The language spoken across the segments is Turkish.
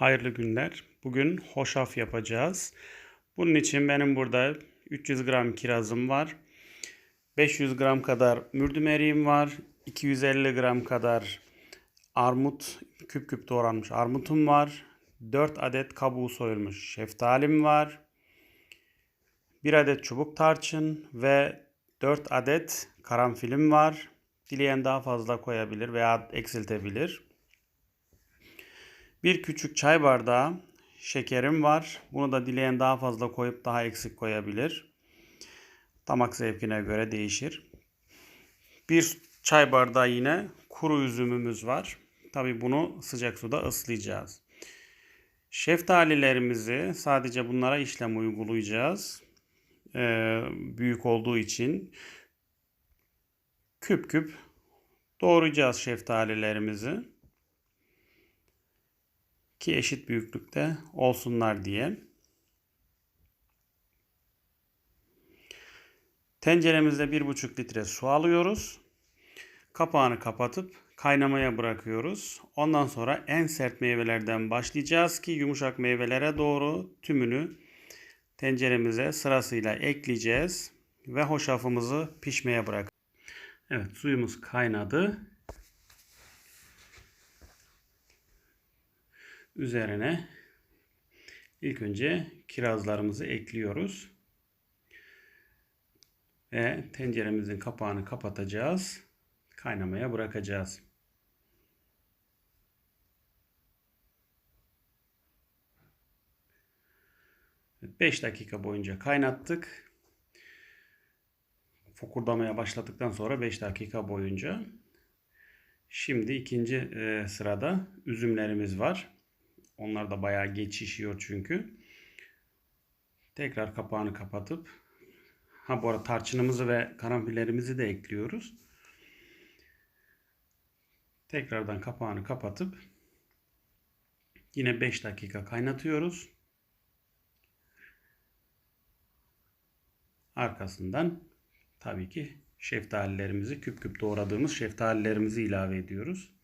Hayırlı günler. Bugün hoşaf yapacağız. Bunun için benim burada 300 gram kirazım var. 500 gram kadar mürdüm eriğim var. 250 gram kadar armut, küp küp doğranmış armutum var. 4 adet kabuğu soyulmuş şeftalim var. 1 adet çubuk tarçın ve 4 adet karanfilim var. Dileyen daha fazla koyabilir veya eksiltebilir. Bir küçük çay bardağı şekerim var. Bunu da dileyen daha fazla koyup daha eksik koyabilir. Damak zevkine göre değişir. Bir çay bardağı yine kuru üzümümüz var. Tabi bunu sıcak suda ıslayacağız. Şeftalilerimizi sadece bunlara işlem uygulayacağız. Ee, büyük olduğu için küp küp doğrayacağız şeftalilerimizi ki eşit büyüklükte olsunlar diye. Tenceremizde 1,5 litre su alıyoruz. Kapağını kapatıp kaynamaya bırakıyoruz. Ondan sonra en sert meyvelerden başlayacağız ki yumuşak meyvelere doğru tümünü tenceremize sırasıyla ekleyeceğiz ve hoşafımızı pişmeye bırak. Evet suyumuz kaynadı. Üzerine ilk önce kirazlarımızı ekliyoruz. Ve tenceremizin kapağını kapatacağız. Kaynamaya bırakacağız. Beş dakika boyunca kaynattık. Fokurdamaya başladıktan sonra 5 dakika boyunca. Şimdi ikinci e, sırada üzümlerimiz var. Onlar da bayağı geç şişiyor çünkü. Tekrar kapağını kapatıp ha bu arada tarçınımızı ve karanfillerimizi de ekliyoruz. Tekrardan kapağını kapatıp yine 5 dakika kaynatıyoruz. Arkasından tabii ki şeftalilerimizi küp küp doğradığımız şeftalilerimizi ilave ediyoruz.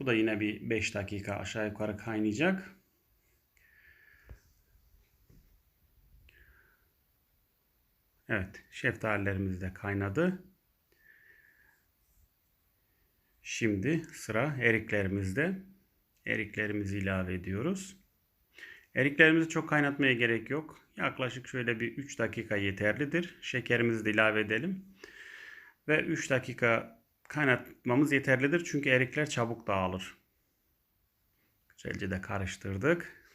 Bu da yine bir 5 dakika aşağı yukarı kaynayacak. Evet, şeftalilerimiz de kaynadı. Şimdi sıra eriklerimizde. Eriklerimizi ilave ediyoruz. Eriklerimizi çok kaynatmaya gerek yok. Yaklaşık şöyle bir 3 dakika yeterlidir. Şekerimizi de ilave edelim. Ve 3 dakika kaynatmamız yeterlidir. Çünkü erikler çabuk dağılır. Güzelce de karıştırdık.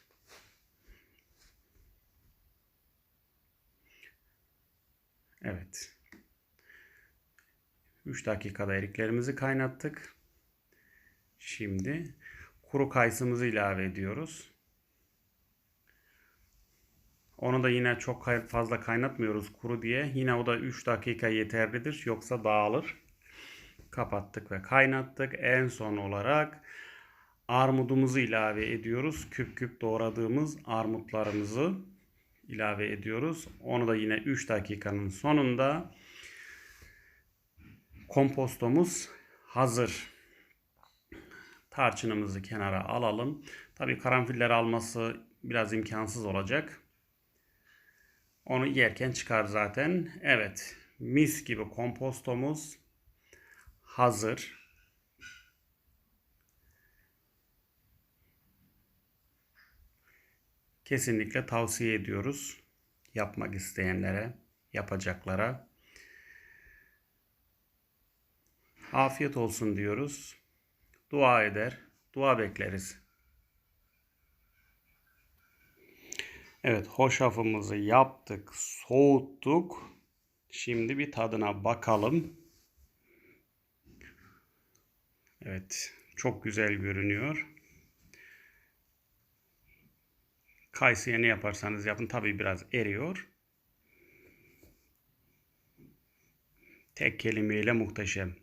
Evet. 3 dakikada eriklerimizi kaynattık. Şimdi kuru kayısımızı ilave ediyoruz. Onu da yine çok fazla kaynatmıyoruz kuru diye. Yine o da 3 dakika yeterlidir. Yoksa dağılır kapattık ve kaynattık. En son olarak armudumuzu ilave ediyoruz. Küp küp doğradığımız armutlarımızı ilave ediyoruz. Onu da yine 3 dakikanın sonunda kompostomuz hazır. Tarçınımızı kenara alalım. Tabii karanfiller alması biraz imkansız olacak. Onu yerken çıkar zaten. Evet, mis gibi kompostomuz hazır. Kesinlikle tavsiye ediyoruz. Yapmak isteyenlere, yapacaklara. Afiyet olsun diyoruz. Dua eder, dua bekleriz. Evet, hoşafımızı yaptık, soğuttuk. Şimdi bir tadına bakalım. Evet. Çok güzel görünüyor. Kayısıya ne yaparsanız yapın. Tabii biraz eriyor. Tek kelimeyle muhteşem.